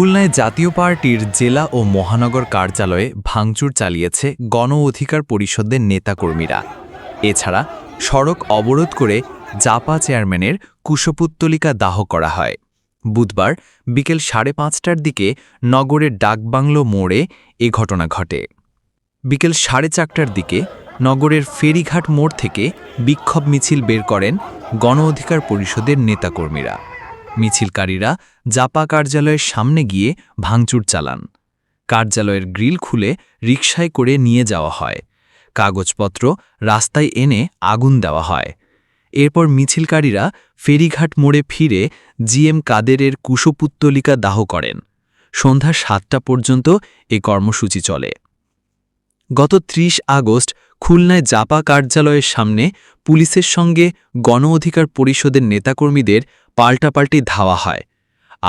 খুলনায় জাতীয় পার্টির জেলা ও মহানগর কার্যালয়ে ভাঙচুর চালিয়েছে গণ অধিকার পরিষদের নেতাকর্মীরা। এছাড়া সড়ক অবরোধ করে জাপা চেয়ারম্যানের কুশপুত্তলিকা দাহ করা হয়। বুধবার বিকেল সাড়ে পাঁচটার দিকে নগরের ডাকবাংলো মোড়ে এ ঘটনা ঘটে। বিকেল সাড়ে চারটার দিকে নগরের ফেরিঘাট মোড় থেকে বিক্ষোভ মিছিল বের করেন গণ অধিকার পরিষদের নেতাকর্মীরা। মিছিলকারীরা জাপা কার্যালয়ের সামনে গিয়ে ভাঙচুর চালান। কার্যালয়ের গ্রিল খুলে রিকশায় করে নিয়ে যাওয়া হয়। কাগজপত্র রাস্তায় এনে আগুন দেওয়া হয়। এরপর মিছিলকারীরা ফেরিঘাট মোড়ে ফিরে জিএম কাদেরের কুশপুত্তলিকা দাহ করেন। সন্ধ্যা সাতটা পর্যন্ত এ কর্মসূচি চলে। গত ৩০ আগস্ট খুলনায় জাপা কার্যালয়ের সামনে পুলিশের সঙ্গে গণ অধিকার পরিষদের নেতাকর্মীদের পাল্টাপাল্টি ধাওয়া হয়।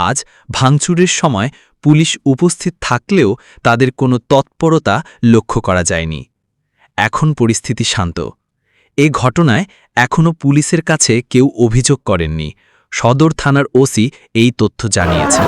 আজ ভাঙচুরের সময় পুলিশ উপস্থিত থাকলেও তাদের কোনো তৎপরতা লক্ষ্য করা যায়নি। এখন পরিস্থিতি শান্ত। এ ঘটনায় এখনও পুলিশের কাছে কেউ অভিযোগ করেননি। সদর থানার ওসি এই তথ্য জানিয়েছেন।